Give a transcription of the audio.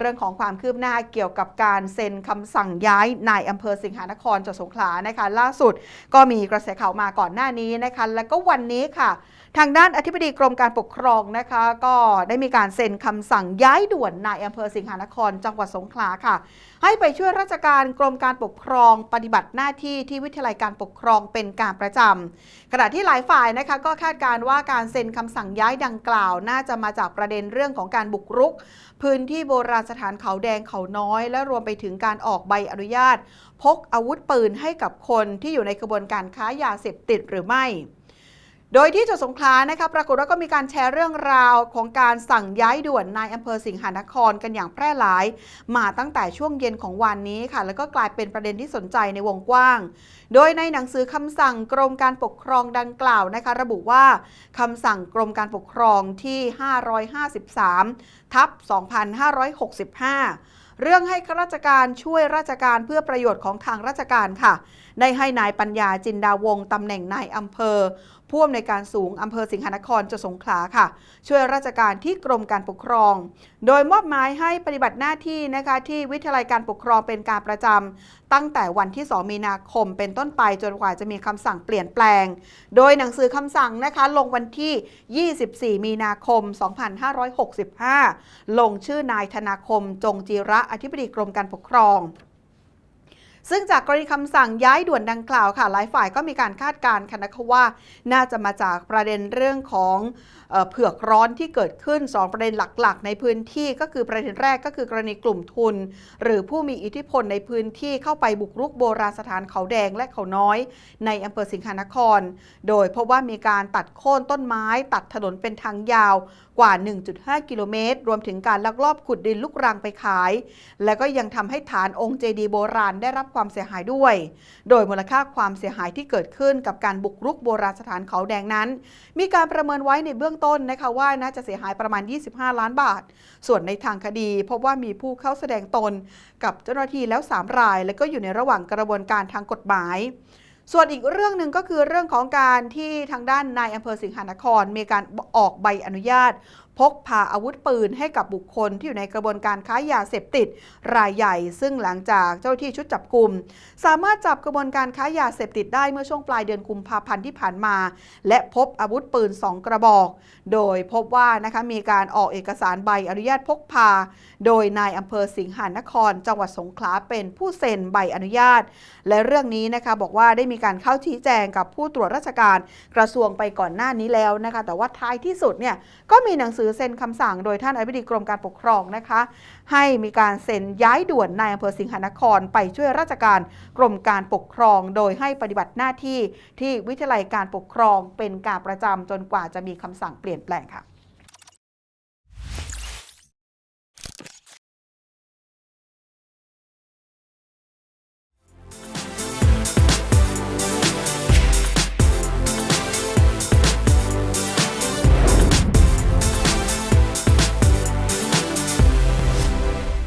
เรื่องของความคืบหน้าเกี่ยวกับการเซ็นคำสั่งย้ายนายอำเภอสิงหานครจังหวัดสงขลานะคะ ล่าสุดก็มีกระแสข่าวมาก่อนหน้านี้นะคะ แล้วก็วันนี้ค่ะ ทางด้านอธิบดีกรมการปกครองนะคะ ก็ได้มีการเซ็นคำสั่งย้ายด่วนนายอำเภอสิงหานครจังหวัดสงขลาค่ะ ให้ไปช่วยราชการกรมการปกครองปฏิบัติหน้าที่ที่วิทยาลัยการปกครองเป็นการประจำขณะที่หลายฝ่ายนะคะก็คาดการณ์ว่าการเซ็นคำสั่งย้ายดังกล่าว น่าจะมาจากประเด็นเรื่องของการบุกรุก พื้นที่โบราณสถานเขาแดงเขาน้อย และรวมไปถึงการออกใบอนุญาต พกอาวุธปืนให้กับคนที่อยู่ในกระบวนการค้ายาเสพติดหรือไม่ โดยที่จังหวัดสงขลานะคะปรากฏว่าก็มีการแชร์เรื่องราวของการสั่งย้ายด่วนนายอำเภอสิงหานครกันอย่างแพร่หลาย มาตั้งแต่ช่วงเย็นของวันนี้ค่ะ แล้วก็กลายเป็นประเด็นที่สนใจในวงกว้าง โดยในหนังสือคำสั่งกรมการปกครองดังกล่าวนะคะ ระบุว่าคำสั่งกรมการปกครองที่ 553 ทับ 2565 เรื่องให้ข้าราชการช่วยราชการเพื่อประโยชน์ของทางราชการค่ะ ได้ให้นายปัญญาจินดาวงศ์ตำแหน่งนายอำเภอผู้อำนวยการสูงอำเภอสิงหนครจังหวัดสงขลาค่ะ ช่วยราชการที่กรมการปกครอง โดยมอบหมายให้ปฏิบัติหน้าที่นะคะที่วิทยาลัยการปกครองเป็นการประจำ ตั้งแต่วันที่ 2 มีนาคมเป็นต้นไปจนกว่าจะมีคำสั่งเปลี่ยนแปลง โดยหนังสือคำสั่งนะคะลงวันที่ 24 มีนาคม 2565 ลงชื่อนายธนาคมจงจีระอธิบดีกรมการปกครอง ซึ่งจากกรณีคำสั่งย้ายด่วนดังกล่าวค่ะ หลายฝ่ายก็มีการคาดการณ์ค่ะนะคะว่า น่าจะมาจากประเด็นเรื่องของเผือกร้อนที่เกิดขึ้น 2 ประเด็นหลักๆ ในพื้นที่ก็คือประเด็นแรกก็คือกรณีกลุ่มทุน หรือผู้มีอิทธิพลในพื้นที่เข้าไปบุกรุกโบราณสถานเขาแดงและเขาน้อย ในอำเภอสิงหนคร โดยพบว่ามีการตัดโค่นต้นไม้ ตัดถนนเป็นทางยาวกว่า 1.5 กิโลเมตร รวมถึงการลักลอบขุดดินลูกรังไปขาย และก็ยังทำให้ฐานองค์เจดีย์โบราณได้รับความเสียหายด้วย โดยมูลค่าความเสียหายที่เกิดขึ้นกับการบุกรุกโบราณสถานเขาแดงนั้น มีการประเมินไว้ในเบื้องต้นนะคะว่าน่าจะเสียหายประมาณ 25 ล้านบาท ส่วนในทางคดีพบว่ามีผู้เข้าแสดงตน กับเจ้าหน้าที่แล้ว 3 ราย และก็อยู่ในระหว่างกระบวนการทางกฎหมายส่วนอีกเรื่องหนึ่งก็คือเรื่องของการที่ทางด้านนายอำเภอสิงหานคร มีการออกใบอนุญาตพกพาอาวุธปืนให้กับบุคคลที่อยู่ในกระบวนการค้ายาเสพติด รายใหญ่ ซึ่งหลังจากเจ้าหน้าที่ชุดจับกลุ่มสามารถจับกระบวนการค้ายาเสพติดได้เมื่อช่วงปลายเดือนกุมภาพันธ์ที่ผ่านมา และพบอาวุธปืน 2 กระบอก โดยพบว่านะคะมีการออกเอกสารใบอนุญาตพกพา โดยนายอำเภอสิงหานคร จังหวัดสงขลาเป็นผู้เซ็นใบอนุญาต และเรื่องนี้นะคะบอกว่าได้มีการเข้าชี้แจงกับผู้ตรวจราชการกระทรวงไปก่อนหน้านี้แล้วนะคะแต่ว่าท้ายที่สุดเนี่ยก็มีหนังสือเซ็นคำสั่งโดยท่านอธิบดีกรมการปกครองนะคะ ให้มีการเซ็นย้ายด่วนนายอำเภอสิงหานคร ไปช่วยราชการกรมการปกครอง โดยให้ปฏิบัติหน้าที่ที่วิทยาลัยการปกครองเป็นการประจำจนกว่าจะมีคำสั่งเปลี่ยนแปลงค่ะ